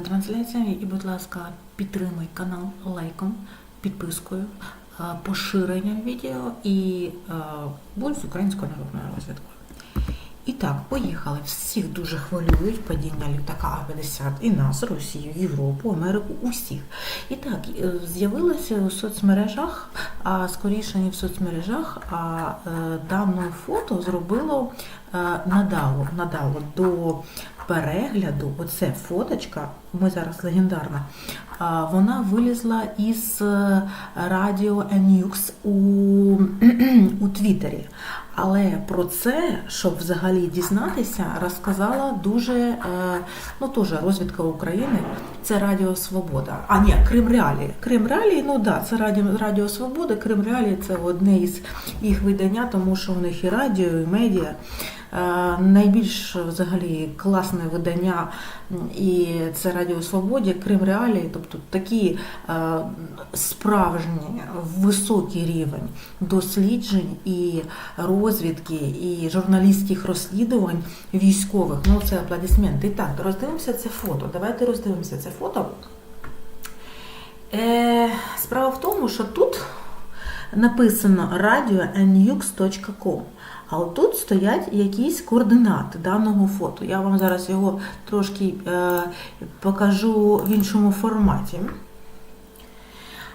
трансляція. І, будь ласка, підтримай канал лайком, підпискою, е, поширенням відео і е, будь з українською народною розвідкою. І так, поїхали. Всіх дуже хвилюють падіння літака А-50 і нас, Росію, Європу, Америку, усіх. І так, е, з'явилося у соцмережах, а скоріше не в соцмережах, а дане фото зробило надало, надало до перегляду. Оце фоточка, ми зараз легендарна. Вона вилізла із е, радіо NX у, у Твіттері. Але про це, щоб взагалі дізнатися, розказала дуже е, ну теж розвідка України. Це Радіо Свобода. А ні, Крим Реалії. Крим Реалії, ну да, це Радіо, Радіо Свобода. Крим Реалії це одне із їх видання, тому що у них і радіо, і медіа. Е, Найбільш взагалі класне видання, і це Радіо Свободі, Крим Реалії, тобто такі е, справжні високий рівень досліджень і розвідки, і журналістських розслідувань військових. Ну це аплодисменти. І так, роздивимося це фото. Давайте роздивимося це фото. Е, справа в тому, що тут написано radio.nux.com, а отут стоять якісь координати даного фото. Я вам зараз його трошки е, покажу в іншому форматі.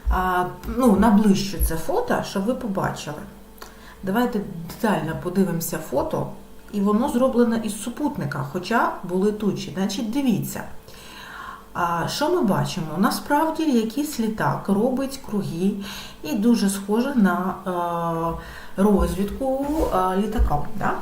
А, ну, наближчу це фото, щоб ви побачили. Давайте детально подивимося фото, і воно зроблене із супутника, хоча були тучі. Значить, дивіться. А що ми бачимо? Насправді якийсь літак робить круги і дуже схоже на е, розвідку е, літаком. Да?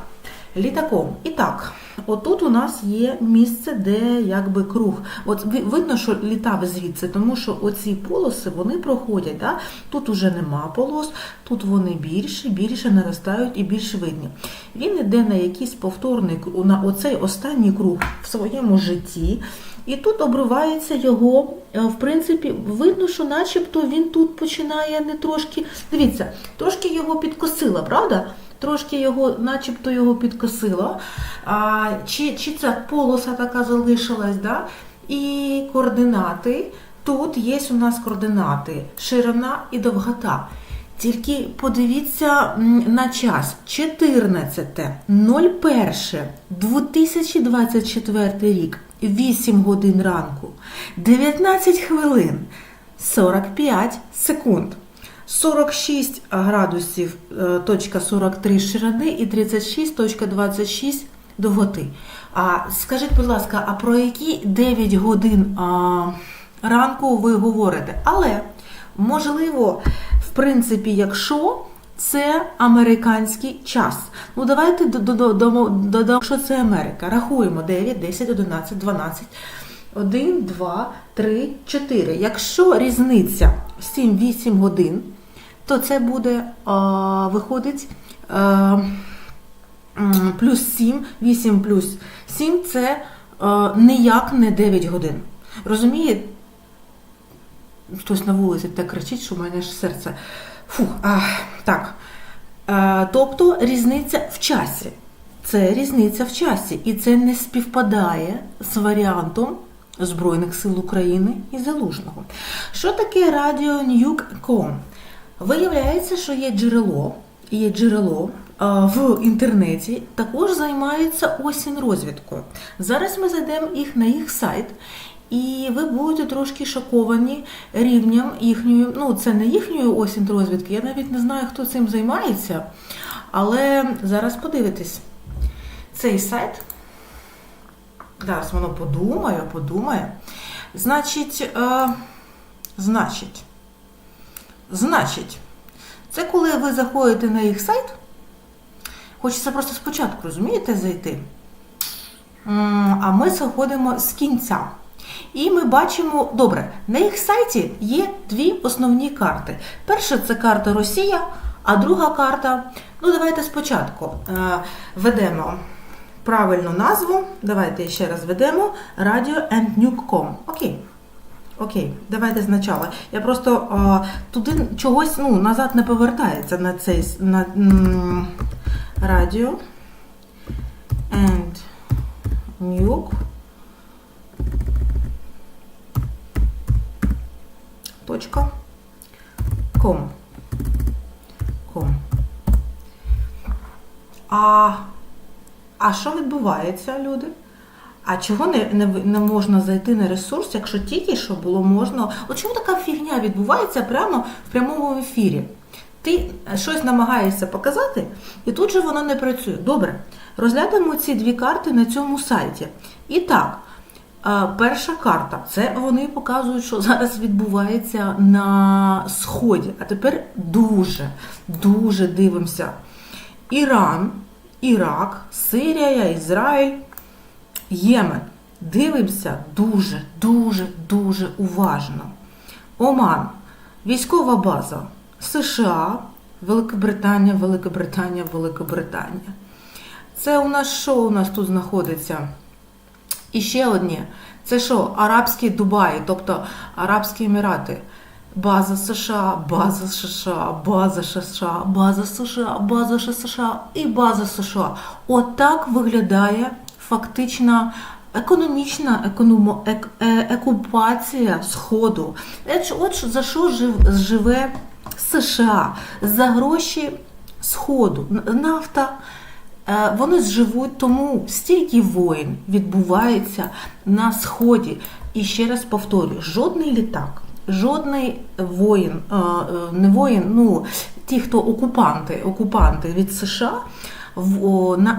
Літаком. І так, отут у нас є місце, де якби круг. От видно, що літав звідси, тому що оці полоси вони проходять. Да? Тут уже нема полос, тут вони більше, більше наростають і більш видні. Він іде на якийсь повторний на оцей останній круг в своєму житті. І тут обривається його, е, в принципі, видно, що начебто він тут починає не трошки. Дивіться, трошки його підкосило, правда? Трошки його, начебто його підкосило. А, чи, чи ця полоса така залишилась, да? і координати. Тут є у нас координати, ширина і довгота. Тільки подивіться на час 14.01 2024 рік, 8 годин ранку, 19 хвилин, 45 секунд. 46 градусів е, точка 43 ширини і 36.26 довготи. А скажіть, будь ласка, а про які 9 годин а, ранку ви говорите? Але можливо, в принципі, якщо це американський час. Ну давайте додамо, що це Америка. Рахуємо 9, 10, 11, 12. 1, 2, 3, 4. Якщо різниця 7-8 годин, то це буде, виходить, а, плюс 7, 8 плюс 7 це а, ніяк не 9 годин. Розумієте? Хтось на вулиці так кричить, що в мене ж серце. Фух, а, так. А, тобто різниця в часі. Це різниця в часі, і це не співпадає з варіантом Збройних сил України і Залужного. Що таке радіо Ньюк.ком? Виявляється, що є джерело, є джерело а, в інтернеті, також займаються осінь розвідкою. Зараз ми зайдемо їх на їх сайт. І ви будете трошки шоковані рівнем їхньої, ну це не їхньої осінь розвідки, я навіть не знаю, хто цим займається, але зараз подивитесь. Цей сайт, зараз воно подумає, подумає. Значить, е, значить, значить, це коли ви заходите на їх сайт, хочеться просто спочатку, розумієте, зайти. А ми заходимо з кінця. І ми бачимо, добре, на їх сайті є дві основні карти. Перша це карта Росія, а друга карта. Ну, давайте спочатку е, ведемо правильну назву. Давайте ще раз ведемо Radio and Nuke.com. Окей. Окей, давайте спочатку. Я просто е, туди чогось ну, назад не повертається на цей на, Radio and Nuke. Точка. Ком. Ком. А, а що відбувається, люди? А чого не, не, не можна зайти на ресурс, якщо тільки що було можна. От чому така фігня відбувається прямо в прямому ефірі? Ти щось намагаєшся показати, і тут же воно не працює. Добре, розглянемо ці дві карти на цьому сайті. І так, е, перша карта це вони показують, що зараз відбувається на Сході. А тепер дуже, дуже дивимося. Іран, Ірак, Сирія, Ізраїль. Ємен. Дивимося дуже, дуже, дуже уважно. Оман. Військова база США, Великобританія, Великобританія, Великобританія. Це у нас що у нас тут знаходиться? І ще одні. Це що? Арабський Дубай, тобто Арабські Емірати. База США, база США, база США, база США, база США і база США. Отак виглядає фактично економічна економо, ек, е, окупація Сходу. Е, От за що жив- живе США? За гроші Сходу. Нафта. Е, Вони живуть, тому стільки воїн відбувається на сході. І ще раз повторюю: жодний літак, жодний воїн, е, е, не воїн, ну ті, хто окупанти, окупанти від США.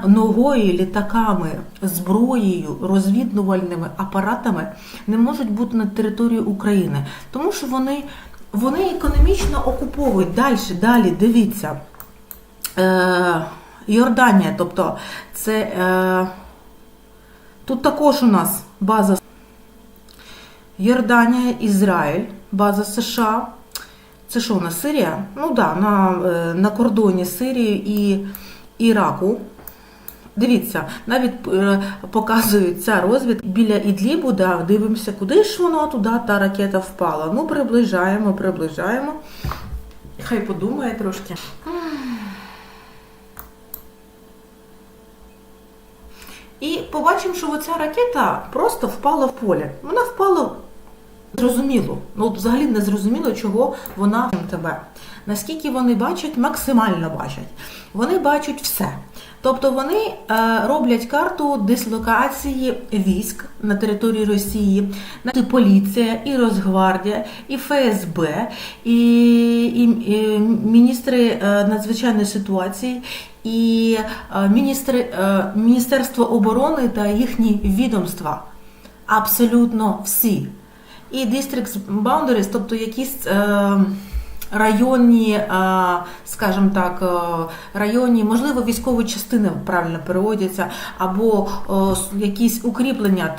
Ногою, літаками, зброєю, розвідувальними апаратами не можуть бути на території України, тому що вони, вони економічно окуповують далі, далі, дивіться. Е, Йорданія, тобто це е, тут також у нас база Йорданія, Ізраїль, база США. Це що у нас Сирія? Ну да, на, е, на кордоні Сирії і Іраку. Дивіться, навіть е, показують ця розвідка біля Ідлібу, да, дивимося, куди ж воно туди та ракета впала. Ну, приближаємо, приближаємо. Хай подумає трошки. І побачимо, що оця ракета просто впала в поле. Вона впала зрозуміло. Ну, взагалі не зрозуміло, чого вона тебе. Наскільки вони бачать, максимально бачать. Вони бачать все. Тобто вони е, роблять карту дислокації військ на території Росії, і поліція, і Росгвардія, і ФСБ, і, і, і міністри е, надзвичайної ситуації, і е, міністри, Міністерство оборони та їхні відомства. Абсолютно всі. І District Boundaries, тобто якісь е, районні, е, скажімо так, е, районні, можливо, військові частини правильно переводяться, або е, якісь укріплення.